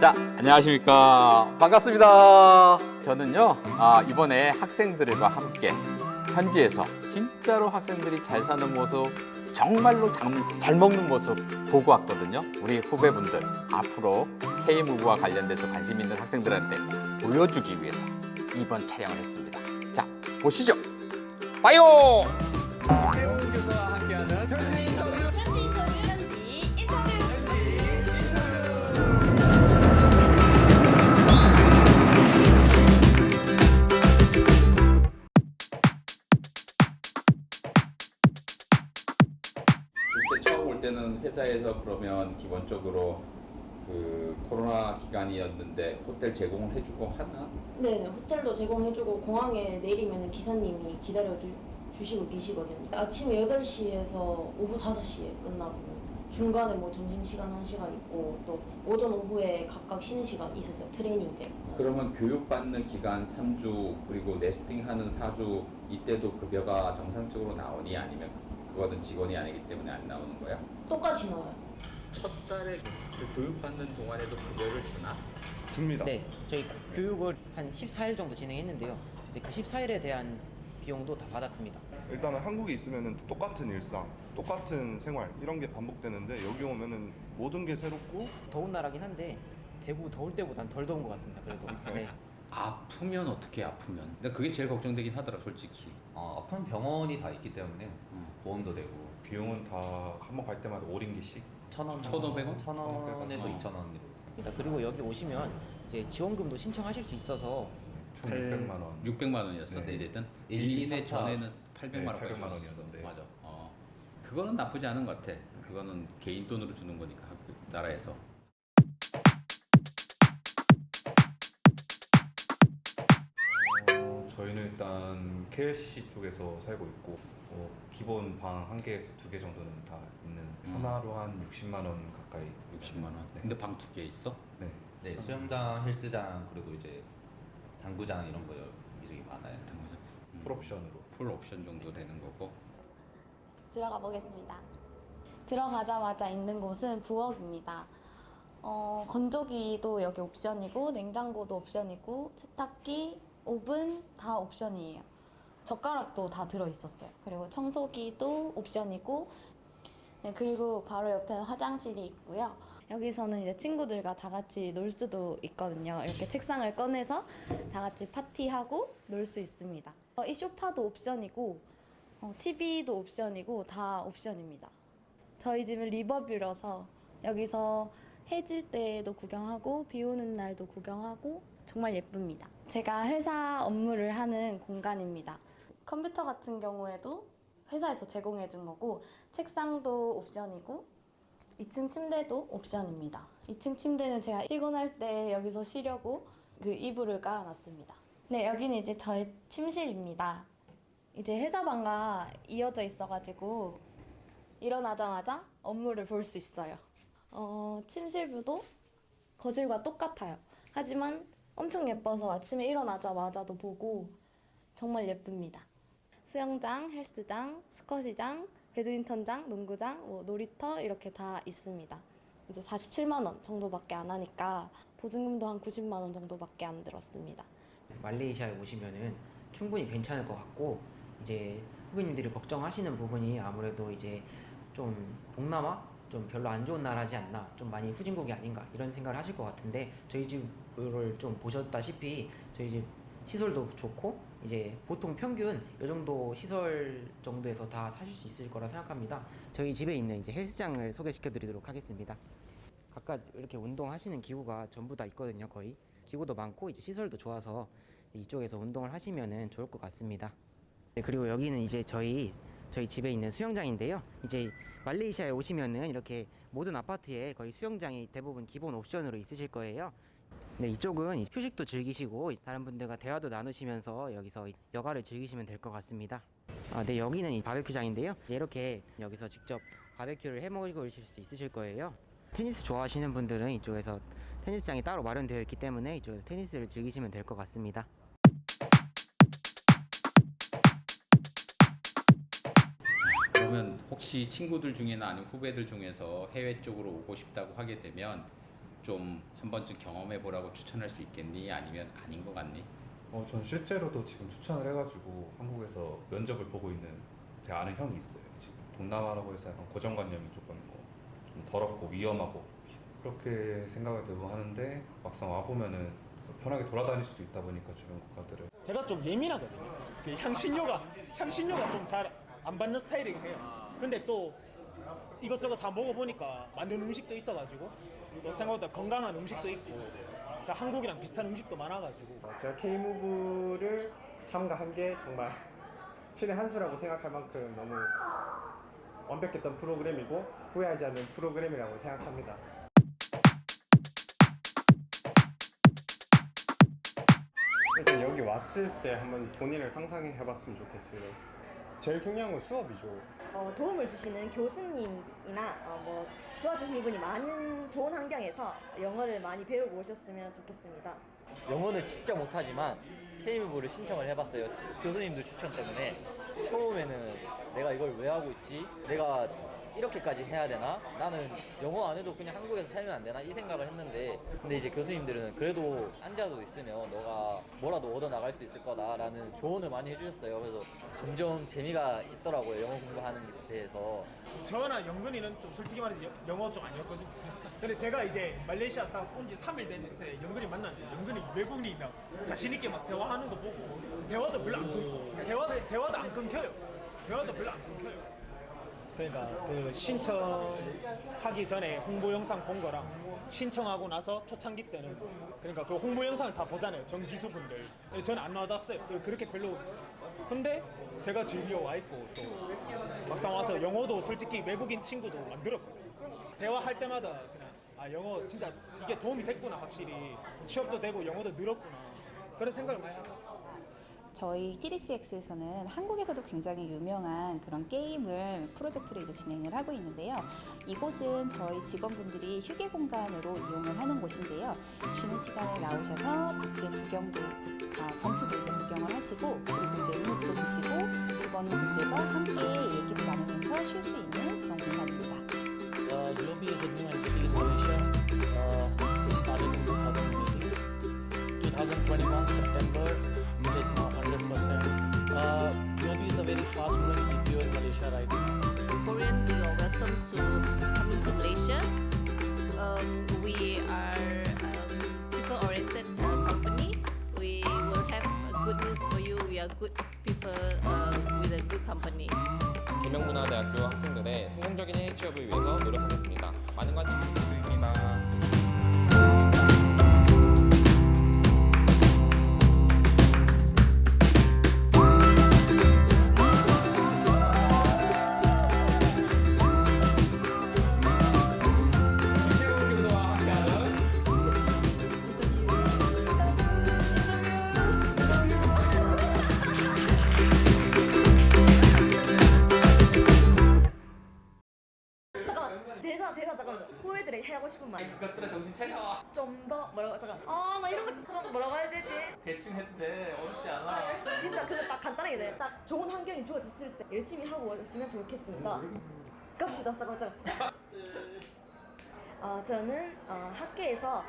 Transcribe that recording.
자, 안녕하십니까. 반갑습니다. 저는요, 아, 이번에 학생들과 함께 현지에서 진짜로 학생들이 잘 사는 모습, 정말로 잘, 잘 먹는 모습 보고 왔거든요. 우리 후배분들 앞으로 K무브와 관련돼서 관심 있는 학생들한테 보여주기 위해서 이번 촬영을 했습니다. 자, 보시죠. 봐요! 함께하는 회사에서 그러면 기본적으로 그 코로나 기간이었는데 호텔 제공을 해주고 하나? 네네. 호텔도 제공해주고 공항에 내리면 기사님이 기다려 주, 주시고 계시거든요. 아침에 8시에서 오후 5시에 끝나고 중간에 뭐 점심시간 1시간 있고 또 오전 오후에 각각 쉬는 시간 있었어요 트레이닝 때. 그러면 교육받는 기간 3주 그리고 네스팅하는 4주 이때도 급여가 정상적으로 나오니 아니면 그거는 직원이 아니기 때문에 안 나오는 거야? 똑같이 나와요 첫 달에 그 교육받는 동안에도 급여를 주나? 줍니다. 네, 저희 교육을 한 14일 정도 진행했는데요. 이제 그 14일에 대한 비용도 다 받았습니다. 일단은 한국에 있으면은 똑같은 일상, 똑같은 생활 이런 게 반복되는데 여기 오면은 모든 게 새롭고 더운 나라긴 한데 대구 더울 때보단 덜 더운 것 같습니다. 그래도 네. 아프면 어떻게 아프면? 근데 그게 제일 걱정되긴 하더라 솔직히 어, 아픈 병원이 다 있기 때문에 음. 보험도 되고 비용은 다 한 번 갈 때마다 5링기씩 천 원, 1,500원? 천 원에서 어. 이천 원으로 그러니까 그리고 여기 오시면 이제 지원금도 신청하실 수 있어서 총 팔- 600만 원. 600만 원이었어 네. 내렸던 일, 1, 이, 2내 삼, 사. 전에는 800만 네, 원까지 800만 줬었어. 원이었는데. 맞아. 어. 그거는 나쁘지 않은 것 같아. 그거는 개인 돈으로 주는 거니까 나라에서. KLCC 쪽에서 살고 있고 어, 기본 방 한 개에서 두 개 정도는 다 있는 음. 하나로 한 60만 원 가까이 60만 원. 네. 근데 방 두 개 있어? 네. 네, 수영장, 헬스장 그리고 이제 당구장 이런 거 여기저기 많아요. 음. 풀옵션으로 풀 옵션 정도 되는 거고. 들어가 보겠습니다. 들어가자마자 있는 곳은 부엌입니다. 어, 건조기도 여기 옵션이고 냉장고도 옵션이고 세탁기, 오븐 다 옵션이에요. 젓가락도 다 들어 있었어요. 그리고 청소기도 옵션이고 네, 그리고 바로 옆에는 화장실이 있고요. 여기서는 이제 친구들과 다 같이 놀 수도 있거든요. 이렇게 책상을 꺼내서 다 같이 파티하고 놀 수 있습니다. 어, 이 소파도 옵션이고 어, TV도 옵션이고 다 옵션입니다. 저희 집은 리버뷰라서 여기서 해질 때도 구경하고 비 오는 날도 구경하고 정말 예쁩니다. 제가 회사 업무를 하는 공간입니다. 컴퓨터 같은 경우에도 회사에서 제공해 준 거고 책상도 옵션이고 2층 침대도 옵션입니다. 2층 침대는 제가 피곤할 때 여기서 쉬려고 그 이불을 깔아놨습니다. 네, 여기는 이제 저의 침실입니다. 이제 회사 방과 이어져 있어가지고 일어나자마자 업무를 볼 수 있어요. 어, 침실부도 거실과 똑같아요. 하지만 엄청 예뻐서 아침에 일어나자마자도 보고 정말 예쁩니다. 수영장, 헬스장, 스쿼시장, 배드민턴장, 농구장, 뭐 놀이터 이렇게 다 있습니다. 이제 47만 원 정도밖에 안 하니까 보증금도 한 90만 원 정도밖에 안 들었습니다. 말레이시아에 오시면은 충분히 괜찮을 것 같고 이제 후배님들이 걱정하시는 부분이 아무래도 이제 좀 동남아 좀 별로 안 좋은 나라지 않나 좀 많이 후진국이 아닌가 이런 생각을 하실 것 같은데 저희 집을 좀 보셨다시피 저희 집 시설도 좋고 이제 보통 평균 이 정도 시설 정도에서 다 사실 수 있을 거라 생각합니다. 저희 집에 있는 이제 헬스장을 소개시켜 드리도록 하겠습니다. 각각 이렇게 운동하시는 기구가 전부 다 있거든요, 거의. 기구도 많고 이제 시설도 좋아서 이쪽에서 운동을 하시면은 좋을 것 같습니다. 네, 그리고 여기는 이제 저희 저희 집에 있는 수영장인데요. 이제 말레이시아에 오시면은 이렇게 모든 아파트에 거의 수영장이 대부분 기본 옵션으로 있으실 거예요. 네, 이쪽은 휴식도 즐기시고 다른 분들과 대화도 나누시면서 여기서 여가를 즐기시면 될 것 같습니다. 아, 네, 여기는 이 바베큐장인데요. 이렇게 여기서 직접 바베큐를 해 먹으실 수 있으실 거예요. 테니스 좋아하시는 분들은 이쪽에서 테니스장이 따로 마련되어 있기 때문에 이쪽에서 테니스를 즐기시면 될 것 같습니다. 그러면 혹시 친구들 중에나 아니면 후배들 중에서 해외 쪽으로 오고 싶다고 하게 되면 좀 한 번쯤 경험해 보라고 추천할 수 있겠니? 아니면 아닌 것 같니? 어, 전 실제로도 지금 추천을 해가지고 한국에서 면접을 보고 있는 제 아는 형이 있어요. 지금 동남아라고 해서 약간 고정관념이 조금 뭐좀 더럽고 위험하고 그렇게 생각을 대부분 하는데 막상 와 보면은 편하게 돌아다닐 수도 있다 보니까 주변 국가들을 제가 좀 예민하거든요. 그 향신료가 향신료가 좀 잘 안 받는 스타일이긴 해요. 근데 또 이것저것 다 먹어보니까 만든 음식도 있어가지고 또 생각보다 건강한 음식도 있고 자, 한국이랑 비슷한 음식도 많아가지고 어, 제가 K무브를 참가한 게 정말 신의 한 수라고 생각할 만큼 너무 완벽했던 프로그램이고 후회하지 않는 프로그램이라고 생각합니다. 일단 여기 왔을 때 한번 본인을 상상해 봤으면 좋겠어요. 제일 중요한 건 수업이죠. 어, 도움을 주시는 교수님이나 어, 뭐 도와주시는 분이 많은 좋은 환경에서 영어를 많이 배우고 오셨으면 좋겠습니다. 영어는 진짜 못하지만 K무브를 신청을 해봤어요. 교수님들 추천 때문에 처음에는 내가 이걸 왜 하고 있지? 내가 이렇게까지 해야 되나? 나는 영어 안 해도 그냥 한국에서 살면 안 되나? 이 생각을 했는데 근데 이제 교수님들은 그래도 앉아도 있으면 너가 뭐라도 얻어 나갈 수 있을 거다라는 조언을 많이 해주셨어요. 그래서 점점 재미가 있더라고요. 영어 공부하는 데에서. 저나 영근이는 좀 솔직히 말해서 여- 영어 좀 아니었거든요. 근데 제가 이제 말레이시아 딱 온 지 3일 됐는데 영근이 만났는데 영근이 외국인이랑 자신있게 막 대화하는 거 보고 대화도 별로 안 끊, 대화, 대화도 안 끊겨요. 대화도 별로 안 끊겨요. 그러니까 그 신청하기 전에 홍보 영상 본 거랑 신청하고 나서 초창기 때는 그러니까 그 홍보 영상을 다 보잖아요 전 기수분들. 근데 저는 안 와닿았어요. 그- 그렇게 별로. 근데 제가 즐겨 와 있고 또 막상 와서 영어도 솔직히 외국인 친구도 만들었거든요 대화할 때마다 그냥 아 영어 진짜 이게 도움이 됐구나 확실히. 취업도 되고 영어도 늘었구나. 그런 생각을 많이 하죠 저희 TDCX에서는 한국에서도 굉장히 유명한 그런 게임을 프로젝트로 이제 진행을 하고 있는데요. 이곳은 저희 직원분들이 휴게 공간으로 이용을 하는 곳인데요. 쉬는 시간에 나오셔서 밖에 구경도, 아, 경치도 이제 구경을 하시고 그리고 이제 음료수도 드시고 직원분들과 함께 차려. 좀 더 뭐라고 잠깐 아 나 이런 거 진짜 뭐라고 해야 되지? 대충 해도 돼. 어렵지 않아. 진짜 그냥 딱 간단하게 돼. 딱 좋은 환경이 주어졌을 때 열심히 하고 있으면 좋겠습니다. 갑시다. 잠깐 잠깐. 어, 저는 어, 학교에서